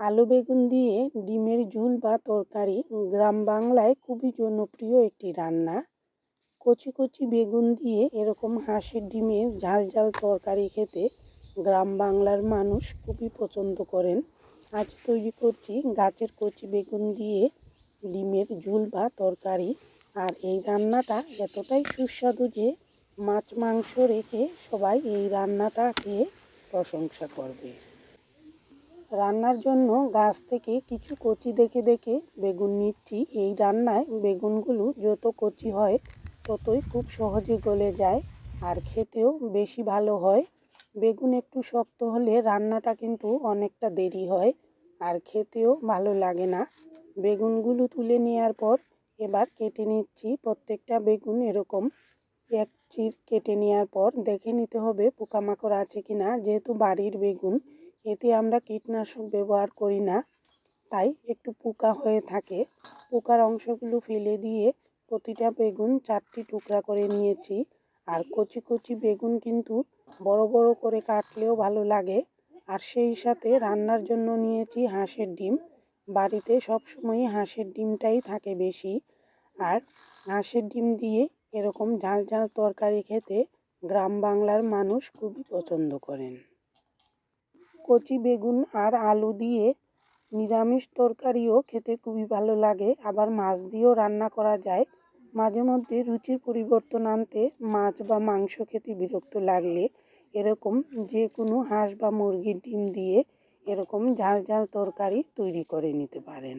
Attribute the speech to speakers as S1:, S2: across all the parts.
S1: আলু বেগুন দিয়ে ডিমের ঝুল বা তরকারি গ্রাম বাংলায় খুবই জনপ্রিয় একটি রান্না। কচি কচি বেগুন দিয়ে এরকম হাঁসের ডিমের ঝাল ঝাল তরকারি খেতে গ্রাম বাংলার মানুষ খুবই পছন্দ করেন। আজ তৈরি করছি গাছের কচি বেগুন দিয়ে ডিমের ঝুল বা তরকারি। আর এই রান্নাটা এতটাই সুস্বাদু যে মাছ মাংস রেখে সবাই এই রান্নাটা খেয়ে প্রশংসা করবে। রান্নার জন্য গাছ থেকে কিছু কচি দেখে দেখে বেগুন নিচ্ছি। এই রান্নায় বেগুনগুলো যত কচি হয়, ততই খুব সহজে গলে যায় আর খেতেও বেশি ভালো হয়। বেগুন একটু শক্ত হলে রান্নাটা কিন্তু অনেকটা দেরি হয় আর খেতেও ভালো লাগে না। বেগুনগুলো তুলে নেওয়ার পর এবার কেটে নিচ্ছি প্রত্যেকটা বেগুন এরকম। এক চির কেটে নেওয়ার পর দেখে নিতে হবে পোকামাকড় আছে কি না যেহেতু বাড়ির বেগুন। এতে আমরা কীটনাশক ব্যবহার করি না, তাই একটু পোকা হয়ে থাকে। পোকার অংশগুলো ফেলে দিয়ে প্রতিটা বেগুন চারটি টুকরা করে নিয়েছি। আর কচি কচি বেগুন কিন্তু বড় বড় করে কাটলেও ভালো লাগে। আর সেই সাথে রান্নার জন্য নিয়েছি হাঁসের ডিম। বাড়িতে সবসময়ই হাঁসের ডিমটাই থাকে বেশি। আর হাঁসের ডিম দিয়ে এরকম ঝাল ঝাল তরকারি খেতে গ্রাম বাংলার মানুষ খুবই পছন্দ করেন। কচি বেগুন আর আলু দিয়ে নিরামিষ তরকারিও খেতে খুবই ভালো লাগে। আবার মাছ দিয়েও রান্না করা যায়। মাঝে মধ্যে রুচির পরিবর্তন আনতে মাছ বা মাংস খেতে বিরক্ত লাগলে এরকম যে কোনো হাঁস বা মুরগির ডিম দিয়ে এরকম ঝাল ঝাল তরকারি তৈরি করে নিতে পারেন।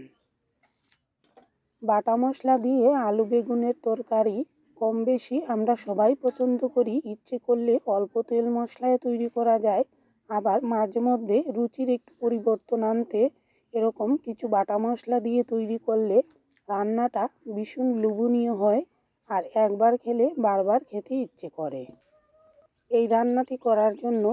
S1: বাটা মশলা দিয়ে আলু বেগুনের তরকারি কম বেশি আমরা সবাই পছন্দ করি। ইচ্ছে করলে অল্প তেল মশলায় তৈরি করা যায়। আবার মাঝে মধ্যে রুচির একটু পরিবর্তন আনতে এরকম কিছু বাটা মশলা দিয়ে তৈরি করলে রান্নাটা ভীষণ লোভনীয় হয় আর একবার খেলে বারবার খেতে ইচ্ছে করে। এই রান্নাটি করার জন্য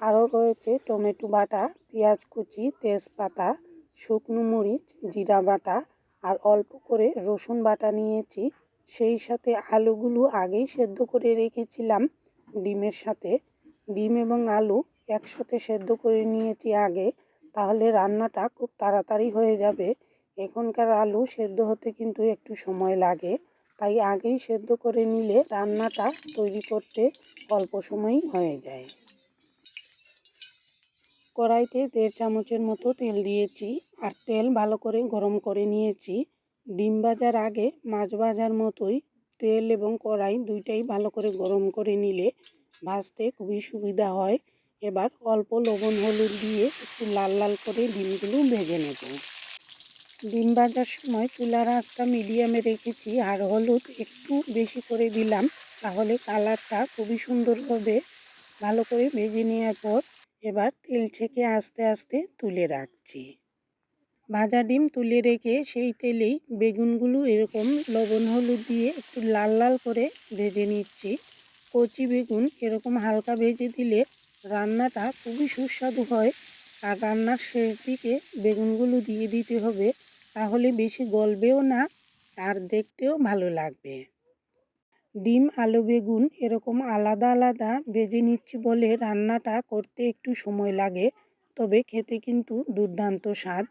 S1: আরও রয়েছে টমেটো বাটা, পেঁয়াজ কুচি, তেজপাতা, শুকনো মরিচ, জিরা বাটা আর অল্প করে রসুন বাটা নিয়েছি। সেই সাথে আলুগুলো আগেই সেদ্ধ করে রেখেছিলাম ডিমের সাথে। ডিম এবং আলু একসাথে সেদ্ধ করে নিয়েছি আগে, তাহলে রান্নাটা খুব তাড়াতাড়ি হয়ে যাবে। এখনকার আলু সেদ্ধ হতে কিন্তু একটু সময় লাগে, তাই আগেই সেদ্ধ করে নিলে রান্নাটা তৈরি করতে অল্প সময়ই হয়ে যায়। কড়াইতে দেড় চামচের মতো তেল দিয়েছি, আর তেল ভালো করে গরম করে নিয়েছি। ডিম ভাজার আগে মাছ ভাজার মতোই তেল এবং কড়াই দুইটাই ভালো করে গরম করে নিলে ভাজতে খুবই সুবিধা হয়। এবার অল্প লবণ হলুদ দিয়ে একটু লাল লাল করে ডিমগুলো ভেজে নেব। ডিম ভাজার সময় চুলার আঁচটা মিডিয়ামে রেখেছি আর হলুদ একটু বেশি করে দিলাম, তাহলে কালারটা খুবই সুন্দর হবে। ভালো করে ভেজে নেওয়ার পর এবার তেল ছেঁকে আস্তে আস্তে তুলে রাখছি। ভাজা ডিম তুলে রেখে সেই তেলেই বেগুনগুলো এরকম লবণ হলুদ দিয়ে একটু লাল লাল করে ভেজে নিচ্ছি। কচি বেগুন এরকম হালকা ভেজে দিলে রান্নাটা খুবই সুস্বাদু হয়। আর রান্নার শেষ দিকে বেগুনগুলো দিয়ে দিতে হবে, তাহলে বেশি গলবেও না, আর দেখতেও ভালো লাগবে। ডিম, আলু, বেগুন এরকম আলাদা আলাদা ভেজে নিচ্ছি বলে রান্নাটা করতে একটু সময় লাগে, তবে খেতে কিন্তু দুর্দান্ত স্বাদ।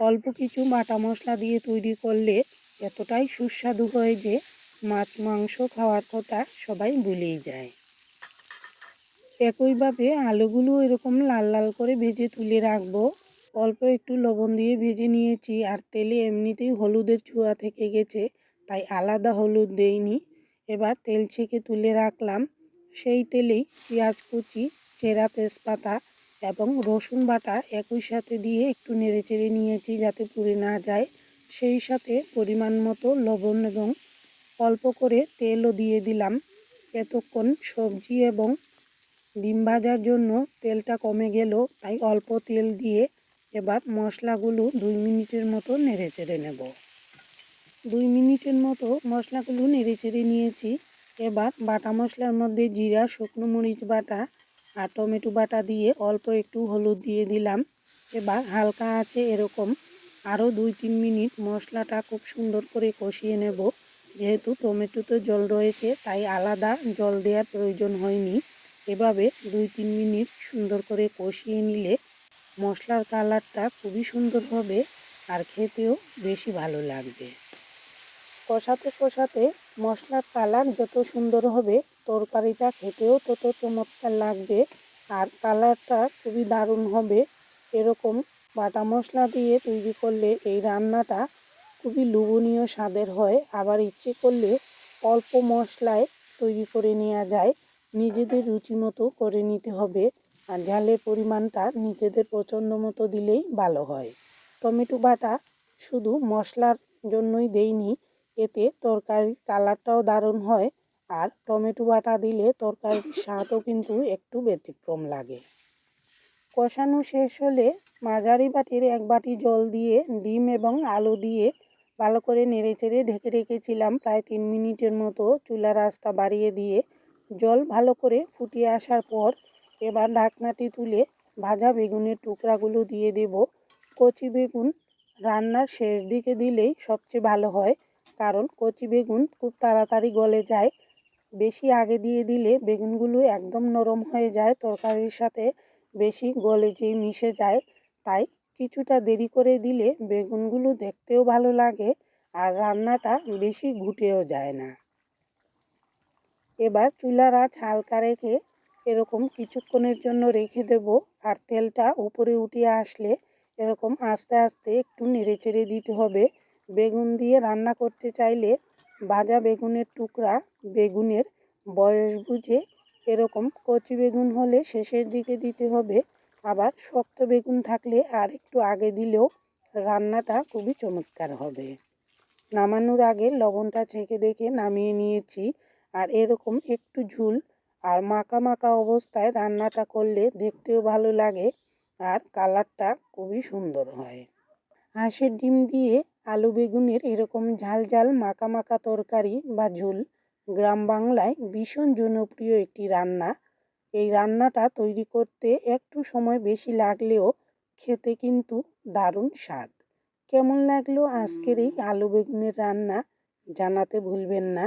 S1: অল্প কিছু বাটা মশলা দিয়ে তৈরি করলে এতটাই সুস্বাদু হয় যে মাছ, মাংস খাওয়ার কথা সবাই ভুলেই যায়। একইভাবে আলুগুলো এরকম লাল লাল করে ভেজে তুলে রাখব। অল্প একটু লবণ দিয়ে ভেজে নিয়েছি আর তেলে এমনিতেই হলুদের ছোঁয়া থেকে গেছে, তাই আলাদা হলুদ দেইনি। এবার তেল ছেঁকে তুলে রাখলাম। সেই তেলেই পেঁয়াজ কুচি, চেরা তেজপাতা এবং রসুন বাটা একই সাথে দিয়ে একটু নেড়ে চেড়ে নিয়েছি যাতে পুড়ে না যায়। সেই সাথে পরিমাণ মতো লবণ এবং অল্প করে তেলও দিয়ে দিলাম। এতক্ষণ সবজি এবং ডিম ভাজার জন্য তেলটা কমে গেল তাই অল্প তেল দিয়ে এবার মশলাগুলো দুই মিনিটের মতো নেড়ে চেড়ে নেব। দুই মিনিটের মতো মশলাগুলো নেড়ে চেড়ে নিয়েছি। এবার বাটা মশলার মধ্যে জিরা, শুকনো মরিচ বাটা আর টমেটো বাটা দিয়ে অল্প একটু হলুদ দিয়ে দিলাম। এবার হালকা আছে এরকম আরও দুই তিন মিনিট মশলাটা খুব সুন্দর করে কষিয়ে নেব। যেহেতু টমেটোতে জল রয়েছে, তাই আলাদা জল দেওয়ার প্রয়োজন হয়নি। এভাবে দুই তিন মিনিট সুন্দর করে কষিয়ে নিলে মশলার কালারটা খুবই সুন্দর হবে আর খেতেও বেশি ভালো লাগবে। কষাতে কষাতে মশলার কালার যত সুন্দর হবে, তরকারিটা খেতেও তত চমৎকার লাগবে আর কালারটা খুবই দারুণ হবে। এরকম বাটা মশলা দিয়ে তৈরি করলে এই রান্নাটা খুবই লোভনীয় স্বাদের হয়। আবার ইচ্ছে করলে অল্প মশলায় তৈরি করে নেওয়া যায়। নিজেদের রুচি মতো করে নিতে হবে আর ঝালের পরিমাণটা নিজেদের পছন্দ মতো দিলেই ভালো হয়। টমেটো বাটা শুধু মশলার জন্যই দেইনি, এতে তরকারির কালারটাও দারুণ হয় আর টমেটো বাটা দিলে তরকারির স্বাদও কিন্তু একটু ব্যতিক্রম লাগে। কষানো শেষ হলে মাঝারি বাটির এক বাটি জল দিয়ে ডিম এবং আলু দিয়ে ভালো করে নেড়েচেড়ে ঢেকে রেখেছিলাম প্রায় তিন মিনিটের মতো চুলার আঁচটা বাড়িয়ে দিয়ে জল ভালো করে ফুটিয়ে আসার পর এবার ঢাকনাটি তুলে ভাজা বেগুনের টুকরাগুলো দিয়ে দেব। কচি বেগুন রান্নার শেষ দিকে দিলেই সবচেয়ে ভালো হয়, কারণ কচি বেগুন খুব তাড়াতাড়ি গলে যায়। বেশি আগে দিয়ে দিলে বেগুনগুলো একদম নরম হয়ে যায়, তরকারির সাথে বেশি গলে যেয়ে মিশে যায়। তাই কিছুটা দেরি করে দিলে বেগুনগুলো দেখতেও ভালো লাগে আর রান্নাটা বেশি ঘুটেও যায় না। এবার চুলার আঁচ হালকা রেখে এরকম কিছুক্ষণের জন্য রেখে দেব আর তেলটা উপরে উঠিয়ে আসলে এরকম আস্তে আস্তে একটু নেড়ে চেড়ে দিতে হবে। বেগুন দিয়ে রান্না করতে চাইলে ভাজা বেগুনের টুকরা, বেগুনের বয়স বুঝে এরকম কচি বেগুন হলে শেষের দিকে দিতে হবে। আবার শক্ত বেগুন থাকলে আর একটু আগে দিলেও রান্নাটা খুবই চমৎকার হবে। নামানোর আগে লবণটা ছেঁকে দেখে নামিয়ে নিয়েছি। আর এরকম একটু ঝুল আর মাখা মাখা অবস্থায় রান্নাটা করলে দেখতেও ভালো লাগে আর কালারটা খুবই সুন্দর হয়। হাঁসের ডিম দিয়ে আলু বেগুনের এরকম ঝাল ঝাল মাখা মাখা তরকারি বা ঝোল গ্রাম বাংলায় ভীষণ জনপ্রিয় একটি রান্না। এই রান্নাটা তৈরি করতে একটু সময় বেশি লাগলেও খেতে কিন্তু দারুণ স্বাদ। কেমন লাগল আজকের এই আলু বেগুনের রান্না জানাতে ভুলবেন না।